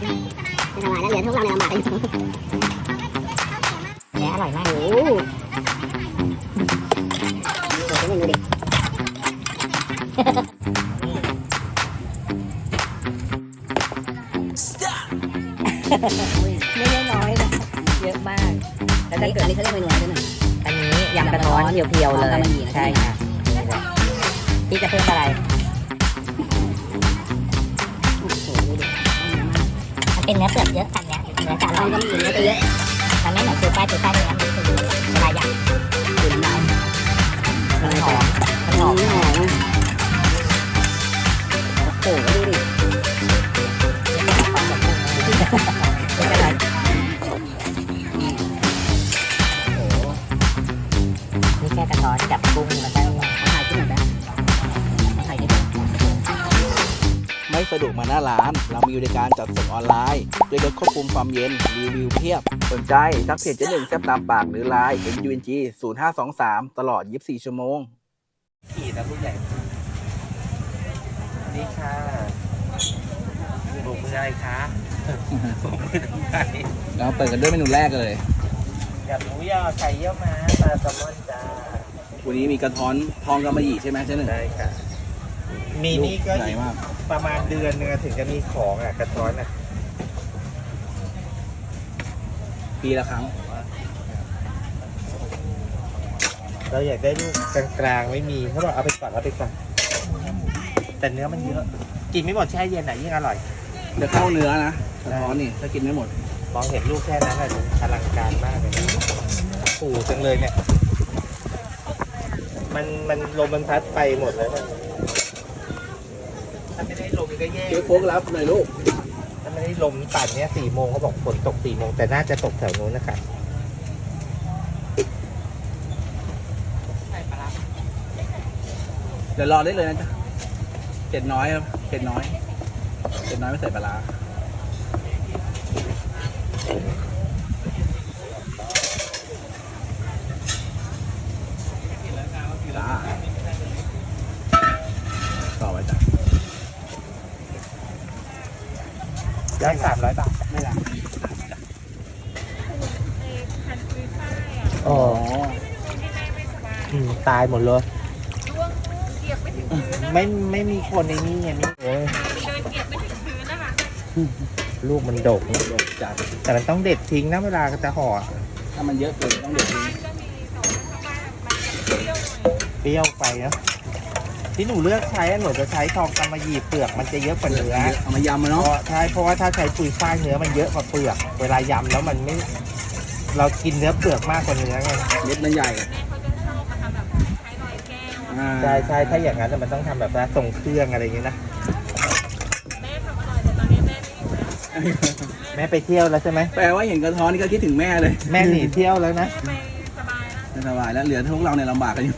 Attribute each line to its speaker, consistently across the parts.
Speaker 1: ไม่สบายแล้วเหลื เป็
Speaker 2: นเนื้อเปลือกเยอะอันเนี้ยเนื้อจะอร่
Speaker 1: อ
Speaker 2: น
Speaker 1: ก็มีเนื้อจะเยอะ
Speaker 2: มันไม่เหมือนซูป้าซูป้าเนื้อมันคือเวลายำ
Speaker 1: ดื่มได้
Speaker 2: มันหอมมันหอม
Speaker 1: หอมโอ้โหดูดิ
Speaker 2: เป็นไรโอ้โหนี่แค่กระท้อนกับกุ้งแล้วก็
Speaker 1: เอาถ่า
Speaker 3: สะดวกมาหน้าร้าน เรามีบริการจัดส่งออนไลน์ด้วยรถควบคุมความเย็นรีวิวเพียบ สนใจทักเพจเจ๊หนึ่งแซบตามปากหรือไลน์ NUNG 0523 ตลอด 24 ชั่วโมง
Speaker 4: ขี่นะผู้ใหญ่นี่ค่ะบุกมืออะไรคะบุกมือทำไม
Speaker 3: เราเปิดกันด้วยเมนูแรกเลย
Speaker 4: อยากหมูยอไข่เยี่ยวม้าปลาแซลมอนจ้า
Speaker 3: วันนี้มีกระท้อนทองกำมะหยี่ใช่ไหมเจ๊หนึ่ง
Speaker 4: ได้ค่ะ มีนี่ก็
Speaker 3: ใหญ่มาก
Speaker 4: ประมาณเดือนนึงอะถึงจะมีของอะกระท้อนอะ
Speaker 3: ปีละครั้ง
Speaker 4: เราอยากได้ลูกกลางๆไม่มีเขาบอกเอาไปก่อนเอาไปก่อนแต่เนื้อมันเยอะ กินไม่หมดแช่เย็นอะยิ่งอร่อย
Speaker 3: จะเข้าเนื้อนะกระท้อนนี่ถ้ากินไม่หมด
Speaker 4: มองเห็นลูกแค่นั้นอะอลังการมากเลยนะปู่จังเลยเนี่ย มันมันลมมันพัดไปหมดแล้วเนี่ย ถ้าไม่ได้ลมก็แย่
Speaker 3: เจ๊โฟกรับหน่อยลูก
Speaker 4: ถ้าไม่ได้ลมป่านเนี้ยสี่โมงเขาบอกฝนตกสี่โมงแต่น่าจะตกแถวนู้นนะครับ
Speaker 3: เดี๋ยวรอได้เลยนะจ๊ะเผ็ดน้อยครับเผ็ดน้อยเผ็ดน้อยไม่ใส่ปลาร้าจ้าต่อไปจ้ะ
Speaker 4: ได้ สามร้อยบาท
Speaker 3: ไม่ละ
Speaker 4: อ๋อ
Speaker 3: อ๋อ
Speaker 4: อืมตายหมดเลยไม่ไม่มีคนในนี้ไงนี่โอ้ยลูกมันดกนะ
Speaker 3: ดกจัด
Speaker 4: แต่มันต้องเด็ดทิ้งนะเวลาจะห่อ
Speaker 3: ถ้ามันเยอะเกินต้องเด็ดทิ้ง
Speaker 4: เปรี้ยวไปนะ ที่หนูเลือกใช้อะหนูจะใช้ทองกำมะหยี่เปลือกมันจะเยอะกว่าเนื้อ
Speaker 3: เอามายำมา
Speaker 4: เพ
Speaker 3: เนาะ
Speaker 4: ราะใช่เพราะว่าถ้าใช้ปุยฝ้ายเนื้อมันเยอะกว่าเปลือก เวลายำแล้วมันไม่ เรากินเนื้อเปลือกมากกว่าเนื้อไง
Speaker 3: เม็ดมันใหญ่อ่า
Speaker 4: ใช่ใช่ถ้าอย่างนั้นน่ะมันต้องทำแบบว่าทรงเครื่องอะไรอย่างนี้นะแม่ไปเที่ยวแล้วใช่ไหม
Speaker 3: แปลว่าเห็นกระท้อนนี่ก็คิดถึงแม่เลย
Speaker 4: แม่หนีเที่ยวแล้วนะ
Speaker 3: ไม่สบายแล้วเหลือพวกเราเนี่ยลำบากกันอยู่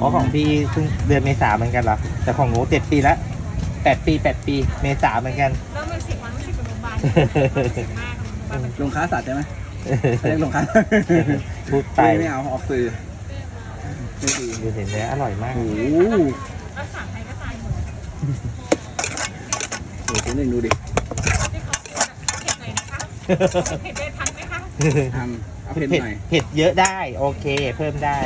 Speaker 4: อ๋อของพี่เพิ่งเดือนเมษาเหมือนกันเหรอ แต่ของหนูเจ็ดปีละแปดปีแปดปีเมษาเหมือนกัน
Speaker 5: แล้วมันสิบวันมันสิบเป็นโรงพยาบาลมาก
Speaker 3: ลงค้าสัตว์ใช่ไหมเขาเรียกลงค้า
Speaker 4: พูดไป
Speaker 3: ไม่ไม่เอาออกสื่อไม่ดี
Speaker 4: ดูเห็นเนื้ออร่อยมาก
Speaker 3: โอ้โห
Speaker 5: รักษาใครก็ตายหมด
Speaker 3: โอ้โหหนึ่งดูดิ
Speaker 5: ที่เขาเผ็ดหน่อยนะคะเผ็ดได้ทันไหมคะ
Speaker 3: ทางเอาเผ็ด
Speaker 4: เผ็ด
Speaker 3: หน่อย
Speaker 4: เผ็ดเยอะได้ โอเค เพิ่มได้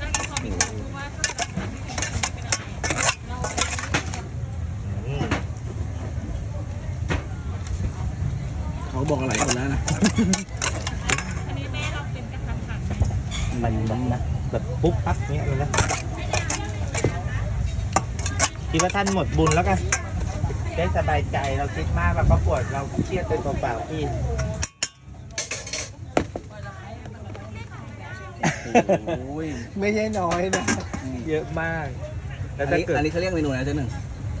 Speaker 5: นั่นคือความมีความรู้ว่าถ้าเกิดมันไม่เป็นอะไรเรา
Speaker 4: อืม
Speaker 3: เขา บอกอะไรคนแล้วนะ
Speaker 5: อันนี้แม่เราเป็นกระทันหัน
Speaker 4: มันแบบนะแบบปุ๊บปั๊บเนี้ยเลยนะคิดว่าท่านหมดบุญแล้วกันได้สบายใจเราคิดมากเราก็ปวดเราเครียดเป็นเปล่าๆพี่
Speaker 3: โอ้ย
Speaker 4: ไม่ใช่น้อยนะ เยอะมาก
Speaker 3: อั
Speaker 4: แล้ว
Speaker 3: น
Speaker 4: ถ้า
Speaker 3: นี้
Speaker 4: เกิด
Speaker 3: อันนี้เขาเรียกเมนูอะไรเจ๊หนึ่ง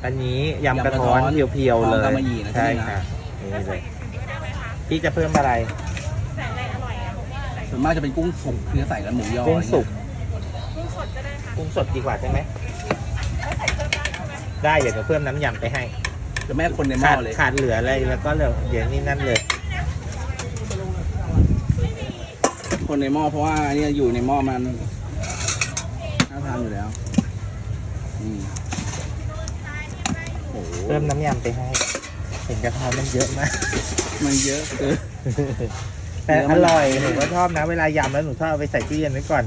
Speaker 4: อันนี้ยำกระ
Speaker 3: ยำกระท้
Speaker 4: ท้
Speaker 3: อ
Speaker 4: อนนเพียวๆเลย
Speaker 3: ทองกำมะหยี่นะ
Speaker 4: ใช่
Speaker 3: ที่นี่นะ
Speaker 4: ค่ะนี่เลย พี่จะเพิ่มอะไร
Speaker 3: ส่วนมากจะเป็นกุ้งสุกเนื้อใส่กับหมูยอ
Speaker 4: กุ้งสุก
Speaker 5: กุ้งสดก็ได้ค่ะ
Speaker 4: กุ้งสดดีกว่าใช่ไหมได้เดี๋ยวจะเพิ่มน้ำยำไปให้
Speaker 3: จะแม่คนในหม้อเลย
Speaker 4: ขาดเหลืออะไรแล้วก็เหลือเดี๋ยวนี่นั่นเลย
Speaker 3: คนในหม้อเพราะว่าอันนี้อยู่ในหม้อมันน่าทานอยู่แล้ว
Speaker 4: เพิ่มน้ำยำไปให้ เห็นกระท้อนมันเยอะมาก
Speaker 3: มันเยอะเกิน
Speaker 4: แต่อร่อยหนูก็ชอบนะ เวลายำแล้วหนูชอบเอาไปใส่ตู้เย็นไว้ก่อน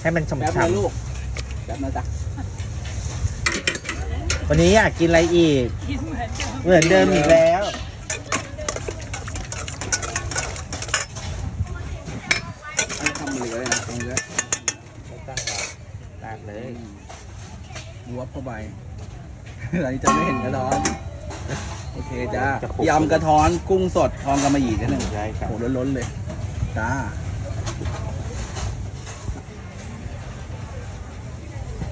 Speaker 4: ให้มัน
Speaker 3: แป๊บ
Speaker 4: ฉ่
Speaker 3: นะลูกแป๊บนะจ๊ะำ
Speaker 4: ๆวันนี้อยากกินอะไรอีก
Speaker 5: กินเหมือนเดิม
Speaker 4: เหมือนเดิมอีกแล้ว
Speaker 3: ให้ทำเหลือเลยนะตรงนี้
Speaker 4: ไม่ต้องหรอกตากเลย
Speaker 3: วัวเข้าไปตอนนี้จะไม่เห็นกระท้อน โอเคจ้ายำกระท้อนกุ้งสดทองกำมะหยี่นิดหนึ่ง
Speaker 4: ใช่ครับ
Speaker 3: โหล้นๆเลยจ้า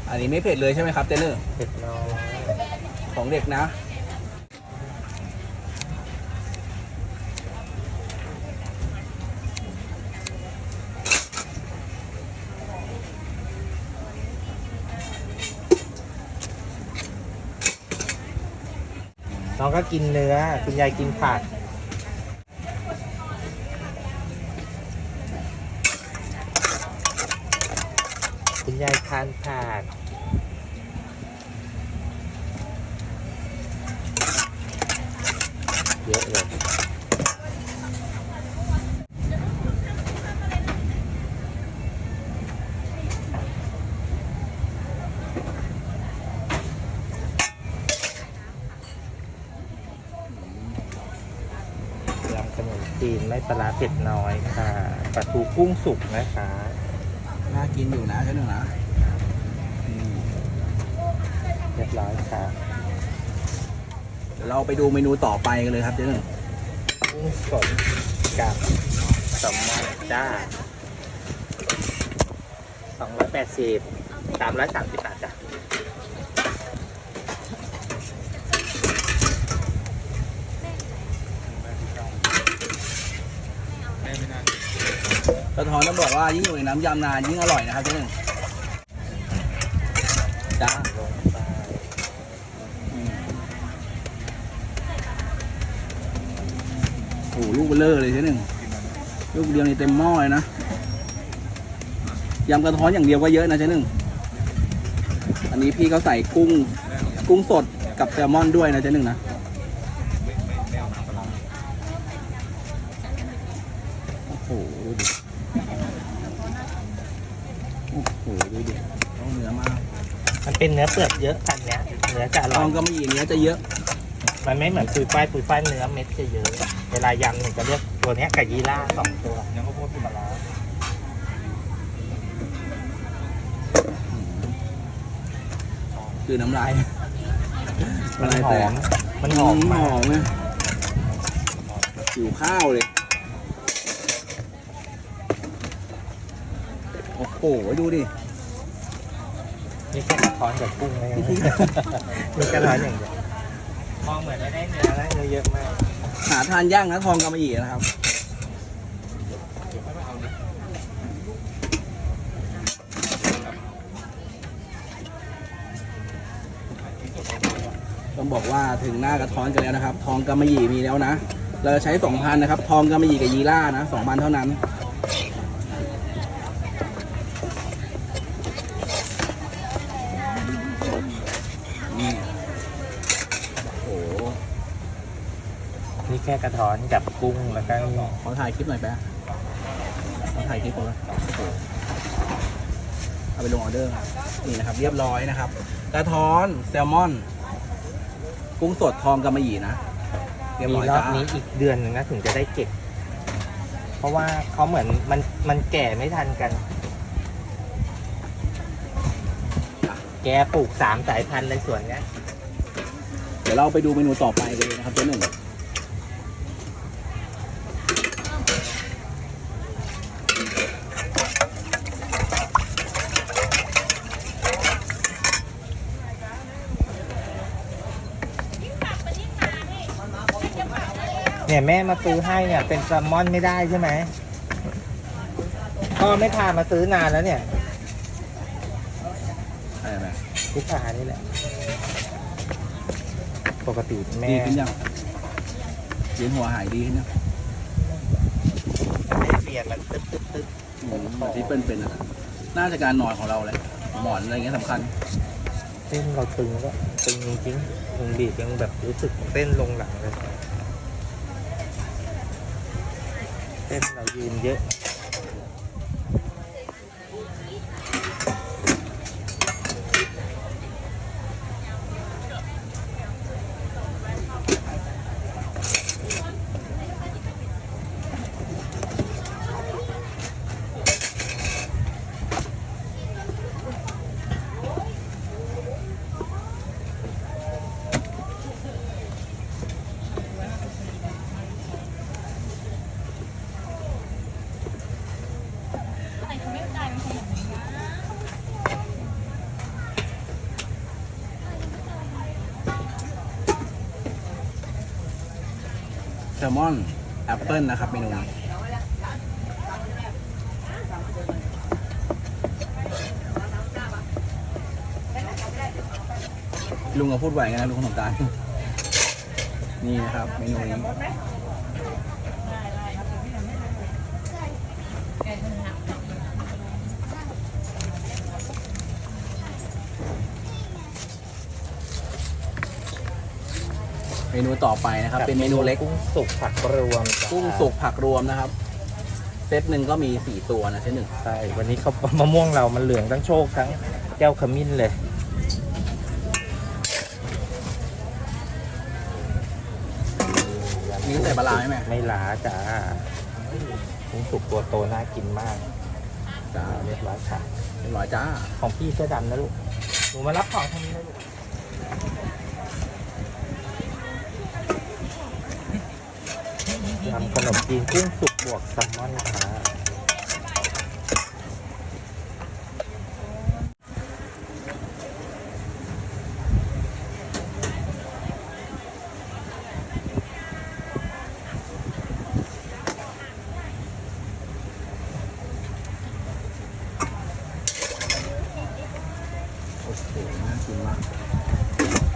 Speaker 3: อันนี้ไม่เผ็ดเลยใช่ไหมครับเจเนอร์
Speaker 4: เผ็ดน้อย
Speaker 3: ของเด็กนะ
Speaker 4: องก็กินเนื้อ คุณยายกินผักคุณยายทานผักเยอะเลย ยำขนม จีนไม่ปลาร้าเผ็ดน้อยค่ะปลาทูกุ้งสุกนะคะ
Speaker 3: น่ากินอยู่นะเจเนอร์นะอืม
Speaker 4: เรียบร้อยค่ะ
Speaker 3: เดี๋ยวเราไปดูเมนูต่อไปกันเลยครับเจเนอร์
Speaker 4: กุ้งสดกับแซลมอนจ้าสองร้อยแปดสิบสามร้อยสามสิบบาทจ้ะ
Speaker 3: กระท้อนต้องบอกว่ายิ่งอยู่ในน้ำยำนานยิ่งอร่อยนะครับเจเนอร์จ้าโอ้ลูกเบลเลอร์เลยเจหนึ่งลูกเดียวนี่เต็มหม้อเลยนะยำกระท้อนอย่างเดียวก็เยอะนะเจ๊หนึ่งอันนี้พี่เขาใส่กุ้ง กุ้งสดกับแซลมอนด้วยนะเจ๊หนึ่งนะโอ้โหดูดิโอ้โหดูดิต้องเนื้อมาก
Speaker 4: มัน เป็นเนื้อเปลือกเยอะกันเนี้ยเนื้อจะอ
Speaker 3: ต
Speaker 4: ร่อ
Speaker 3: อยงก็ไม่อีเนื้อจะเยอะ
Speaker 4: มันไม่เหมือนปุยฝ้ายปุยฝ้ายเนื้อเม็ดจะเยอะ เวลายำหนึ่งจะเลือกตัวเนี้ยกับยีล่าสองตัวยังก็พวกปลาร้า
Speaker 3: คือน้ำลาย
Speaker 4: มัน
Speaker 3: น้ำลาย
Speaker 4: ห
Speaker 3: แต
Speaker 4: อกมมันหอม
Speaker 3: ห
Speaker 4: มาก
Speaker 3: อมเลยหิวข้าวเลย โอ้โห ดูดิ
Speaker 4: นี่แค่กระท้อนกับกุ้งนะนี่กระท้อนอย่างเดียวมองเหมือนไม่ได้เนื้อนะเนื้อเยอะมาก
Speaker 3: หาทานย่างนะทองกำมะหยี่นะครับต้องบอกว่าถึงหน้ากระท้อนกันแล้วนะครับ ทองกำมะหยี่มีแล้วนะ เราจะใช้สองพันนะครับ ทองกำมะหยี่กับยีล่านะสองพันเท่านั้นนี่
Speaker 4: ค่กระท้อนกับกุ้งแล้วก็นี่
Speaker 3: ขอถ่ายคลิปหน่อยแป๊ะขอถ่ายคลิปก่อนนะโอ้โหเอาไปลงออเดอร์ครับนี่นะครับ เรียบร้อยนะครับ กระท้อนแซลมอน กุ้งสดทองกำมะหยี่นะเรียบ
Speaker 4: มี
Speaker 3: ร้อย
Speaker 4: รอบ
Speaker 3: จ้า
Speaker 4: นี้อีกเดือนหนึ่งนะถึงจะได้เก็บ เพราะว่าเขาเหมือนมันมันแก่ไม่ทันกัน แกปลูกสามสายพันธุ์ในสวนเนี้ย
Speaker 3: เดี๋ยวเราไปดูเมนูต่อไปกันเลยนะครับเจ๊หนึ่ง
Speaker 4: เนี่ยแม่มาซื้อให้เนี่ย เป็นแซลมอนไม่ได้ใช่ไหมพ่อไม่พามาซื้อนานแล้วเนี่ย
Speaker 3: อะไรแบบ
Speaker 4: ลูกค้านี่แหละ ปกติแม่
Speaker 3: ดีขึ้นยังเวียนหัวหายดีขึ้นยัง
Speaker 4: ไม่เปลี่ยนมันตึ๊ดตึ๊ดตึ๊ด
Speaker 3: อืมที่เป็นเป็นอะน่าจะการนอนของเราเลยหมอนอะไรเงี้ยสำคัญ
Speaker 4: เส้นเราตึงก็ตึงจริงๆมึงบีบยังแบบรู้สึกเส้นลงหลังเลย เส้นเร
Speaker 3: ลมอนแอปเปิลนะครับเมนูนี้ลุงก็พูดไหวไงนะลุงขนมตาลนี่นะครับเมนูนี้ นูต่อไปนะครับ เป็นเมนูเล็ก
Speaker 4: กุ้งสุกผักรวมจ้ะ
Speaker 3: กุ้งสุกผักรวมนะครับ เซตหนึ่งก็มีสี่ตัวนะเซตหนึ่ง
Speaker 4: ใช่วันนี้เขามะม่วงเรามันเหลืองทั้งโชคทั้งแก้วขมิ้นเลย
Speaker 3: นี่ก็ใส่ปลาร้าไหมแม่
Speaker 4: ไม่หลาจ้ากุ้งสุกตัวโตน่ากินมาก
Speaker 3: จ้า
Speaker 4: เรียบร้อยค่ะ
Speaker 3: เรียบร้อยจ้า
Speaker 4: ของพี่เสื้อดำนะลูกหนูมารับของทางนี้นะลูก ทำขนมจีนกุ้งสุกบวกแซลมอนค่ะ
Speaker 3: โอเคน่ากินมาก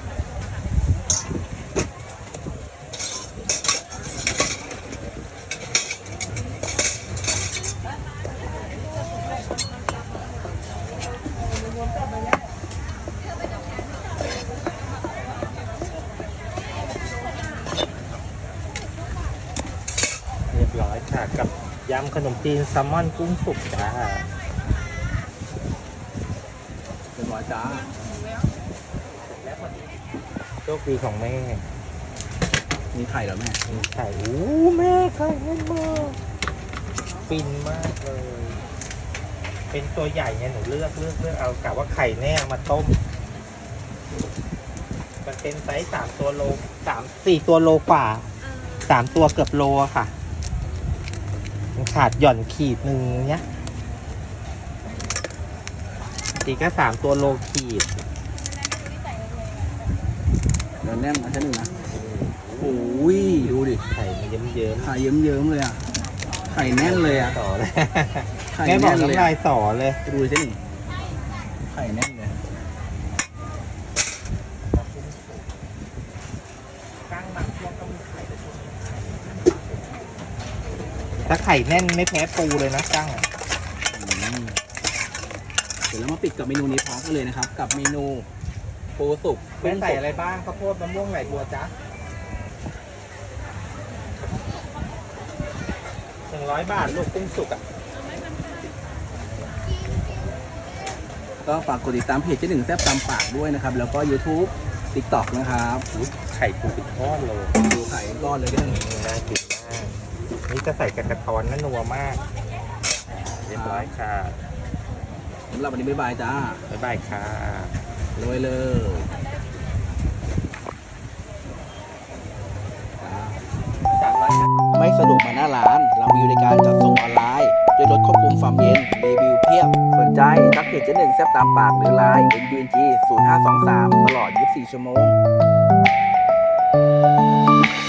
Speaker 4: เรียบร้อยค่ะ กับยำ ขนมจีนแซลมอนกุ้งสุกจ้า
Speaker 3: เรียบร้อยจ้า
Speaker 4: โชคดีของแม่
Speaker 3: มีไข่เหรอแม่
Speaker 4: มีไข่อู้แม่ไข่แน่นมากฟินมากเลย เป็นตัวใหญ่เนี่ยหนูเลือกเลือกเลือกเอากะว่าไข่แน่เอามาต้ม มันเป็นไซส์สามตัวโลสามสี่ตัวโลกว่าสามตัวเกือบโลอะค่ะมัน ขาดหย่อนขีดหนึ่งเนี้ยตีก็สามตัวโลขีด
Speaker 3: เดี๋ยวแน่นนะเซตหนึ่งนะโอ้ยดูดิ
Speaker 4: ไข่มันเยิ้ม
Speaker 3: ไข่เยิ้มๆเลยอะไข่แน่นเลยอะ
Speaker 4: ๆต่อเลย
Speaker 3: ไข่
Speaker 4: แม่บอ
Speaker 3: แน่
Speaker 4: ก
Speaker 3: นเลย
Speaker 4: น้ำลายสอเลย
Speaker 3: ดูดิเซตหนึ่งไข่แน่นเลย
Speaker 4: ถ้าไข่แน่นไม่แพ้ปูเลยนะกั้งอะ
Speaker 3: อืมเดี๋ยวเรามาปิดกับเมนูนี้พร้อมกันเลยนะครับ กับเมนูปูสุก
Speaker 4: แม่ใส่อะไรบ้างข้าวโพดมะม่วงไหลบัวจ๊ะหนึ่งร้อยบาทลูกกุ้งสุกอะ
Speaker 3: ก็ฝากกดติดตามเพจเจ๊หนึ่งแซ่บตามปากด้วยนะครับ แล้วก็ YouTube TikTok นะครับ
Speaker 4: อุ๊ยไข่ปูเป็นทอดเลย
Speaker 3: ดูไข่ก้อนเลยเจ๊หนึ่ง
Speaker 4: น่ากินมาก นี่จะใส่กับกระท้อนนั่นนัวมาก เรียบร้อยค่ะ
Speaker 3: สำหรับวันนี้บ๊ายบายจ้า
Speaker 4: บ๊ายบายค่ะ
Speaker 3: รวยเลยจ้า
Speaker 4: สามร้อย
Speaker 3: ไม่สะดวกมาหน้าร้าน เรามีบริการจัดส่งออนไลน์ ด้วยรถควบคุมความเย็นรีวิวเพียบ สนใจทักเพจเจ๊หนึ่งแซ่บตามปากหรือไลน์ NUNG 0523 ตลอด 24 ชั่วโมง